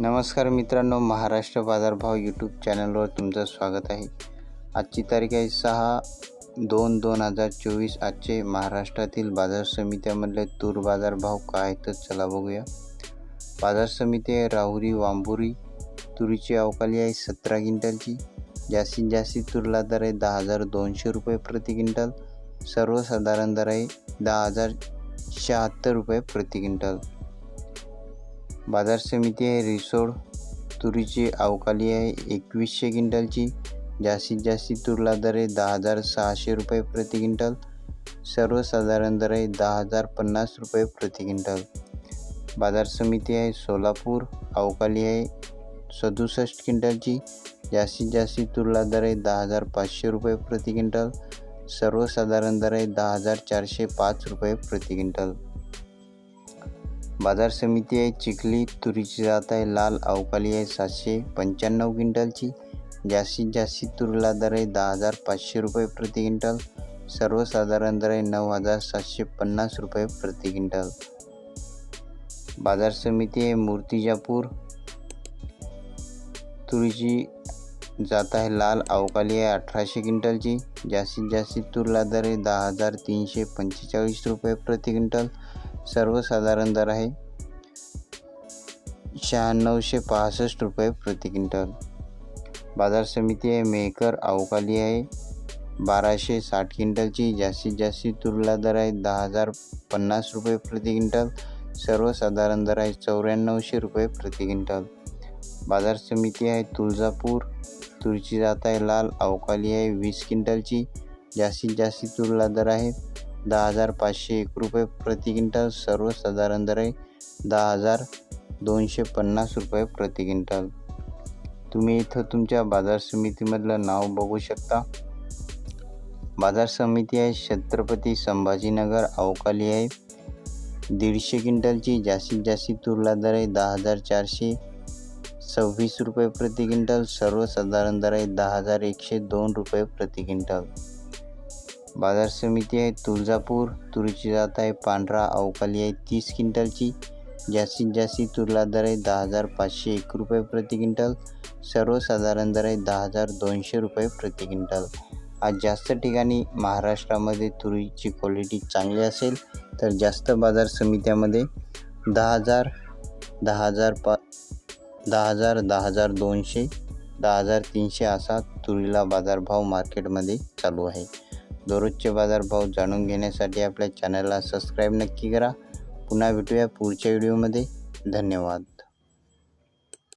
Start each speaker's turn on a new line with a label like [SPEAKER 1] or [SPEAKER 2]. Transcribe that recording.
[SPEAKER 1] नमस्कार मित्रांनो महाराष्ट्र बाजारभाव यूट्यूब चॅनलवर तुमचं स्वागत आहे. आजची तारीख आहे सहा दोन दोन हजार चोवीस. आजचे महाराष्ट्रातील बाजार समित्यामधले तूर बाजारभाव काय आहेत तर चला बघूया. बाजार समिती आहे राहुरी वांबुरी. तुरीची अवकाली आहे सतरा क्विंटलची. जास्तीत जास्त तुरला दर आहे दहा हजार दोनशे रुपये प्रति क्विंटल. सर्वसाधारण दर आहे दहा हजार शहात्तर रुपये प्रति क्विंटल. बाजार समिती आहे रिसोड तुरीची अवकाली आहे एकवीसशे क्विंटलची. जास्तीत जास्त तुरला दर आहे दहा हजार सहाशे रुपये प्रति क्विंटल. सर्वसाधारण दर आहे दहा हजार पन्नास रुपये प्रति क्विंटल. बाजार समिती आहे सोलापूर अवकाली आहे सदुसष्ट क्विंटलची. जास्तीत जास्त तुरला दर आहे दहा हजार पाचशे रुपये प्रति क्विंटल. सर्वसाधारण दर आहे दहा हजार चारशे पाच रुपये प्रति क्विंटल. बाजार समिती आहे चिखली तुरीची जात आहे लाल अवकाली आहे सातशे पंच्याण्णव क्विंटलची. जास्तीत जास्त तुरीला दर आहे दहा हजार पाचशे रुपये प्रति क्विंटल. सर्वसाधारण दर आहे नऊ हजार सातशे पन्नास रुपये प्रति क्विंटल. बाजार समिती आहे मूर्तिजापूर. तुरीची जात आहे लाल अवकाली आहे अठराशे क्विंटलची. जास्तीत जास्त तुरला दर आहे दहा हजार तीनशे पंचेचाळीस रुपये प्रति क्विंटल. सर्वसाधारण दर आहे शहाण्णवशे पासष्ट रुपये प्रति क्विंटल. बाजार समिती आहे मेकर अवकाली आहे बाराशे साठ क्विंटलची जास्तीत जास्त तुरला दर आहे दहा हजार पन्नास रुपये प्रति क्विंटल. सर्वसाधारण दर आहे चौऱ्याण्णवशे रुपये प्रति क्विंटल. बाजार समिती आहे तुळजापूर तुरीची जात आहे लाल अवकाली आहे वीस क्विंटलची जास्तीत जास्त तुरला दर आहे दहा हजार पाचशे एक रुपये प्रति क्विंटल सर्वसाधारण दर आहे दहा हजार दोनशे पन्नास रुपये प्रति क्विंटल. तुम्ही इथं तुमच्या बाजार समितीमधलं नाव बघू शकता. बाजार समिती आहे छत्रपती संभाजीनगर अवकाली आहे. दीडशे क्विंटलची जास्तीत जास्त तुरला दर आहे दहा हजार चारशे. सव्वीस रुपये प्रति क्विंटल सर्वसाधारण दर आहे दहा हजार एकशे दोन रुपये प्रति क्विंटल. बाजार समिती आहे तुळजापूर तुरीची जात आहे पांढरा अवकाली आहे तीस क्विंटलची. जास्तीत जास्त तुरला दर आहे दहा हजार पाचशे एक रुपये प्रति क्विंटल. सर्वसाधारण दर आहे दहा हजार दोनशे रुपये प्रति क्विंटल. आज जास्त ठिकाणी महाराष्ट्रामध्ये तुरीची क्वालिटी चांगली असेल तर जास्त बाजार समित्यामध्ये दहा हजार दहा हजार पा दहा हजार दहा हजार दोनशे दहा हजार तीनशे असा तुरीला बाजारभाव मार्केटमध्ये चालू आहे. दररोजचे बाजारभाव जाणून घेण्यासाठी आपल्या चॅनलला सबस्क्राईब नक्की करा. पुन्हा भेटूया पुढच्या व्हिडिओमध्ये. धन्यवाद.